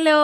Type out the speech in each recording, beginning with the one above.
Hello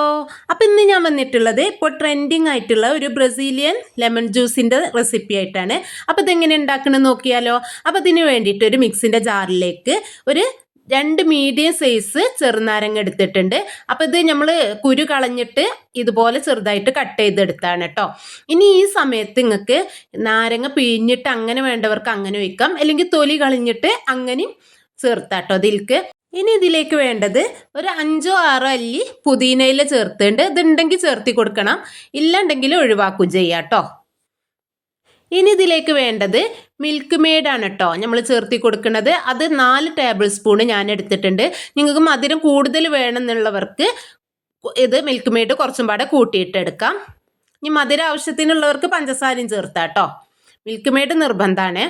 അപ്പം ഇന്ന് ഞാൻ വന്നിട്ടുള്ളത് ഇപ്പോൾ ട്രെൻഡിങ് ആയിട്ടുള്ള ഒരു ബ്രസീലിയൻ ലെമൺ ജ്യൂസിന്റെ റെസിപ്പി ആയിട്ടാണ്. അപ്പോൾ ഇതെങ്ങനെ ഉണ്ടാക്കണം നോക്കിയാലോ. അപ്പോൾ അതിന് വേണ്ടിയിട്ട് ഒരു മിക്സിന്റെ ജാറിലേക്ക് ഒരു രണ്ട് മീഡിയം സൈസ് ചെറുനാരങ്ങ എടുത്തിട്ടുണ്ട്. അപ്പോൾ ഇത് നമ്മൾ കുരു കളഞ്ഞിട്ട് ഇതുപോലെ ചെറുതായിട്ട് കട്ട് ചെയ്തെടുത്താണ് കേട്ടോ ഇനി ഈ സമയത്ത് നിങ്ങൾക്ക് നാരങ്ങ പിഴിഞ്ഞിട്ട് അങ്ങനെ വേണ്ടവർക്ക് അങ്ങനെ വയ്ക്കാം അല്ലെങ്കിൽ തൊലി കളഞ്ഞിട്ട് അങ്ങനെയും ചേർത്താട്ടോ അതിലേക്ക് ഇനി ഇതിലേക്ക് വേണ്ടത് ഒരു അഞ്ചോ ആറോ അല്ലി പുതിനയില ചേർത്തുണ്ട് ഇതുണ്ടെങ്കിൽ ചേർത്തി കൊടുക്കണം. ഇല്ലാണ്ടെങ്കിൽ ഒഴിവാക്കുകയും ചെയ്യാം കേട്ടോ ഇനി ഇതിലേക്ക് വേണ്ടത് മിൽക്ക് മെയ്ഡാണ് കേട്ടോ നമ്മൾ ചേർത്തി കൊടുക്കുന്നത്. അത് നാല് ടേബിൾ സ്പൂൺ ഞാൻ എടുത്തിട്ടുണ്ട്. നിങ്ങൾക്ക് മധുരം കൂടുതൽ വേണമെന്നുള്ളവർക്ക് ഇത് മിൽക്ക് മെയ്ഡ് കുറച്ചും പാടെ കൂട്ടിയിട്ടെടുക്കാം ഇനി മധുര ആവശ്യത്തിനുള്ളവർക്ക് പഞ്ചസാരയും ചേർത്താം കേട്ടോ മിൽക്ക് മെയ്ഡ് നിർബന്ധമാണ്.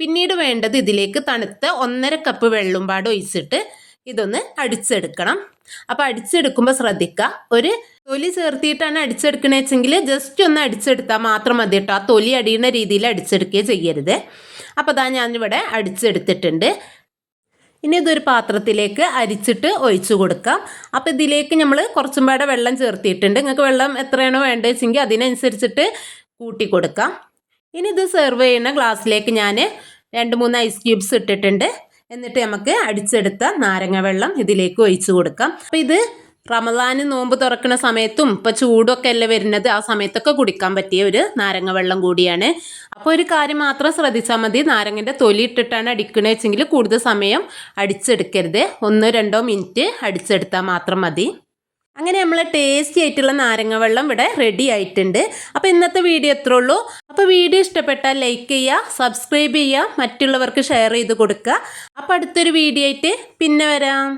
പിന്നീട് വേണ്ടത് ഇതിലേക്ക് തണുത്ത ഒന്നര കപ്പ് വെള്ളം പാട് ഒഴിച്ചിട്ട് ഇതൊന്ന് അടിച്ചെടുക്കണം. അപ്പോൾ അടിച്ചെടുക്കുമ്പോൾ ശ്രദ്ധിക്കുക ഒരു തൊലി ചേർത്തിയിട്ടാണ് അടിച്ചെടുക്കണേ വെച്ചെങ്കിൽ ജസ്റ്റ് ഒന്ന് അടിച്ചെടുത്താൽ മാത്രം മതി കേട്ടോ ആ തൊലി അടിയുന്ന രീതിയിൽ അടിച്ചെടുക്കുകയും ചെയ്യരുത്. അപ്പോൾ അതാ ഞാനിവിടെ അടിച്ചെടുത്തിട്ടുണ്ട്. ഇനി ഇതൊരു പാത്രത്തിലേക്ക് അരിച്ചിട്ട് ഒഴിച്ചു കൊടുക്കാം. അപ്പോൾ ഇതിലേക്ക് നമ്മൾ കുറച്ചും പാടെ വെള്ളം ചേർത്തിയിട്ടുണ്ട്. നിങ്ങൾക്ക് വെള്ളം എത്രയാണോ വേണ്ടത് വെച്ചെങ്കിൽ അതിനനുസരിച്ചിട്ട് കൂട്ടി കൊടുക്കാം. ഇനി ഇത് സെർവ് ചെയ്യുന്ന ഗ്ലാസ്സിലേക്ക് ഞാൻ രണ്ട് മൂന്ന് ഐസ് ക്യൂബ്സ് ഇട്ടിട്ടുണ്ട്. എന്നിട്ട് നമുക്ക് അടിച്ചെടുത്ത നാരങ്ങ വെള്ളം ഇതിലേക്ക് ഒഴിച്ചു കൊടുക്കാം. അപ്പം ഇത് റമദാന് നോമ്പ് തുറക്കുന്ന സമയത്തും ഇപ്പം ചൂടൊക്കെ അല്ലേ വരുന്നത് ആ സമയത്തൊക്കെ കുടിക്കാൻ പറ്റിയ ഒരു നാരങ്ങ വെള്ളം കൂടിയാണ്. അപ്പോൾ ഒരു കാര്യം മാത്രം ശ്രദ്ധിച്ചാൽ മതി നാരങ്ങന്റെ തൊലി ഇട്ടിട്ടാണ് അടിക്കണത് വെച്ചെങ്കിൽ കൂടുതൽ സമയം അടിച്ചെടുക്കരുത്. ഒന്നോ രണ്ടോ മിനിറ്റ് അടിച്ചെടുത്താൽ മാത്രം മതി. അങ്ങനെ നമ്മൾ ടേസ്റ്റി ആയിട്ടുള്ള നാരങ്ങ വെള്ളം ഇവിടെ റെഡി ആയിട്ടുണ്ട്. അപ്പോൾ ഇന്നത്തെ വീഡിയോ എത്ര ഉള്ളൂ. അപ്പോൾ വീഡിയോ ഇഷ്ടപ്പെട്ടാൽ ലൈക്ക് ചെയ്യുക സബ്സ്ക്രൈബ് ചെയ്യുക മറ്റുള്ളവർക്ക് ഷെയർ ചെയ്ത് കൊടുക്കുക. അപ്പോൾ അടുത്തൊരു വീഡിയോ ആയിട്ട് പിന്നെ വരാം.